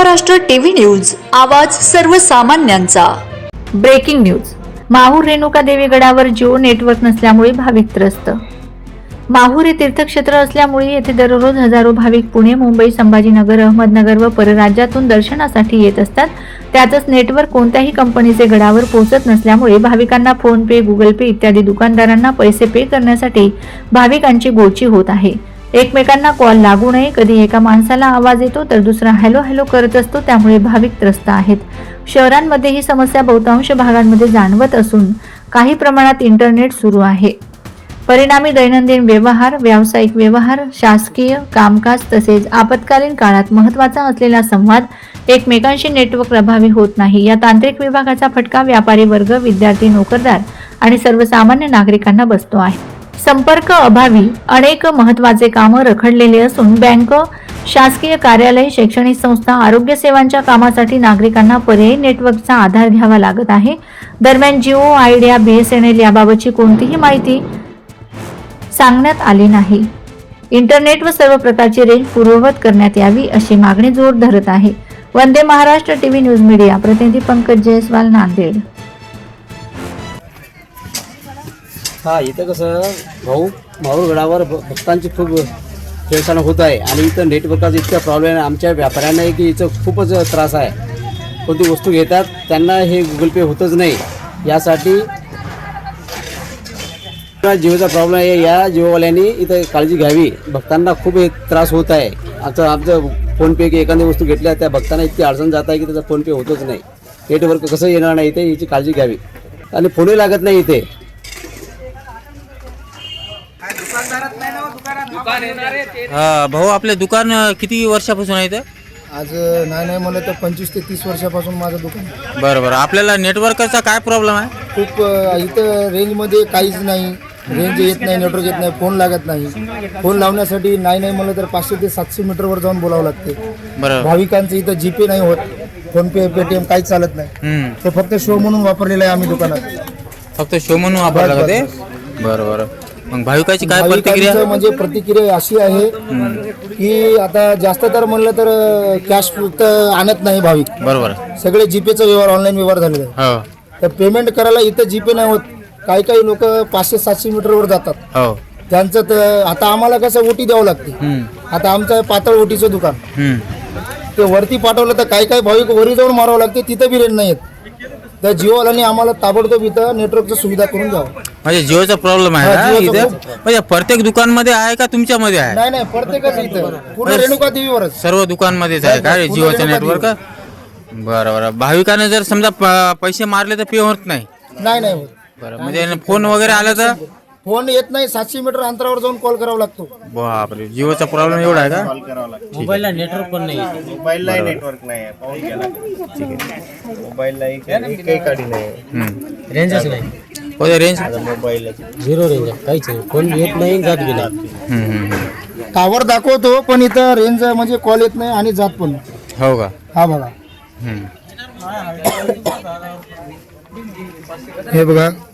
Maharashtra TV news आवाज सर्वसामान्यांचा. Breaking news. Mahur Renuka Devi गडावर जिओ नेटवर्क नसल्यामुळे भाविक त्रस्त माहूर हे तीर्थक्षेत्र असल्यामुळे येथे दररोज हजारो भाविक पुणे मुंबई संभाजीनगर अहमदनगर व परराज्यातून दर्शनासाठी येत असतात. त्यातच नेटवर्क कोणत्याही कंपनीचे गडावर पोहोचत नसल्यामुळे भाविकांना फोन पे गुगल पे इत्यादी दुकानदारांना पैसे पे करण्यासाठी भाविकांची गोची होत आहे. एकमेकांना कॉल लागू नये. कधी एका माणसाला आवाज येतो तर दुसरा हॅलो हॅलो करत असतो त्यामुळे भाविक त्रस्त आहेत. शहरांमध्ये ही समस्या बहुतांश भागांमध्ये जाणवत असून काही प्रमाणात इंटरनेट सुरू आहे. परिणामी दैनंदिन व्यवहार व्यावसायिक व्यवहार शासकीय कामकाज तसेच आपत्कालीन काळात महत्त्वाचा असलेला संवाद एकमेकांशी नेटवर्क प्रभावी होत नाही. या तांत्रिक विभागाचा फटका व्यापारी वर्ग विद्यार्थी नोकरदार आणि सर्वसामान्य नागरिकांना बसतो आहे. संपर्क अभावी अनेक महत्त्वाचे कामं रखडलेले असून बँक शासकीय कार्यालय शैक्षणिक संस्था आरोग्य सेवांच्या कामासाठी नागरिकांना पर्यायी नेटवर्कचा आधार घ्यावा लागत आहे. दरम्यान जिओ आयडिया बीएसएनएल याबाबतची कोणतीही माहिती सांगण्यात आली नाही. इंटरनेट व सर्व प्रकारची रेंज पूर्ववत करण्यात यावी अशी मागणी जोर धरत आहे. Vande Maharashtra TV news media प्रतिनिधी पंकज जयस्वाल नांदेड. हा इथं कसं भाऊ माहूरगडावर भक्तांची खूप हेळसांड होत आहे. आणि इथं नेटवर्काचा इतका प्रॉब्लेम आहे. आमच्या व्यापाऱ्यांना आहे की इथं खूपच त्रास आहे. कोणती वस्तू घेतात त्यांना हे गुगल पे होतच नाही. यासाठी जिओचा प्रॉब्लेम आहे. या जिओवाल्यांनी इथं काळजी घ्यावी. भक्तांना खूप हे त्रास होत आहे. आता आमचं फोनपे की एखादी वस्तू घेतल्या त्या भक्तांना इतकी अडचण जात आहे की त्याचा फोनपे होतच नाही. नेटवर्क कसं येणार नाही इथे याची काळजी घ्यावी. आणि फोनही लागत नाही इथे. हा भाऊ आपले दुकान किती वर्षापासून आहे इथं? आज नाही नाही मला तर पंचवीस ते तीस वर्षापासून माझं दुकान आहे. बरं बरं. आपल्याला नेटवर्कचा काय प्रॉब्लेम आहे? खूप अ, इथं रेंजमध्ये काहीच नाही. रेंज येत नाही नेटवर्क येत नाही फोन लागत नाही. फोन लावण्यासाठी नाही नाही म्हणलं तर पाचशे ते सातशे मीटरवर जाऊन बोलावं लागते. बरं. भाविकांचं इथं जीपे नाही होत. फोनपे पेटीएम काहीच चालत नाही. हम्म. ते फक्त शो म्हणून वापरलेलं आहे आम्ही दुकानात. फक्त शो म्हणून वापरला का ते बरं बरं. मग भाविकाची काय प्रतिक्रिया? भाविकांचं म्हणजे प्रतिक्रिया अशी आहे की आता जास्त तर म्हणलं तर कॅश तर आणत नाही भाविक. बरोबर. सगळे जीपेचा व्यवहार ऑनलाईन व्यवहार झालेला आहे हो. तर पेमेंट करायला इथं जीपे नाही होत. काही काही लोक पाचशे सातशे मीटरवर जातात. हो. त्यांचं तर आता आम्हाला कसं ओटी द्यावं लागते. हम्म. आता आमचं पातळ ओटीचं दुकान. हम्म. ते वरती पाठवलं तर काही काही भाविक वरी जाऊन मारावं लागते तिथं बी रेंज नाही तर जिओवाल्यांनी आम्हाला ताबडतोब इथं नेटवर्कची सुविधा करून द्यावं. म्हणजे जिओचा प्रॉब्लेम आहे हा, जिओचा इथं? म्हणजे प्रत्येक दुकानमध्ये आहे का तुमच्यामध्ये आहे? नाही नाही प्रत्येकच इथं. पूर्ण रेणुका देवीवरच सर्व दुकानमध्येच आहे का पूर्ण जिओचं रेणुका नेटवर्क बरं बरं. भाविकाने जर समजा प- पैसे मारले तर पे होत नाही? नाही नाही होत. बरं म्हणजे फोन वगैरे आला तर? फोन येत नाही सातशे मीटर अंतरावर जाऊन कॉल करावा लागतो. बापरे जिओचा प्रॉब्लेम एवढा आहे का? मोबाईलला नेटवर्क नाही. आहे पाहून मोबाईलला एक काढी नाही. हम्म. रेंजच नाही. हो रेंज मोबाईल झिरो रेंज आहे काहीच नाही. फोन येत नाही जात नाही हम्म. टावर दाखवतो पण इथं रेंज म्हणजे कॉल येत नाही आणि जात पण. नाही. हो का? हा बघा. हम्म. हे बघा.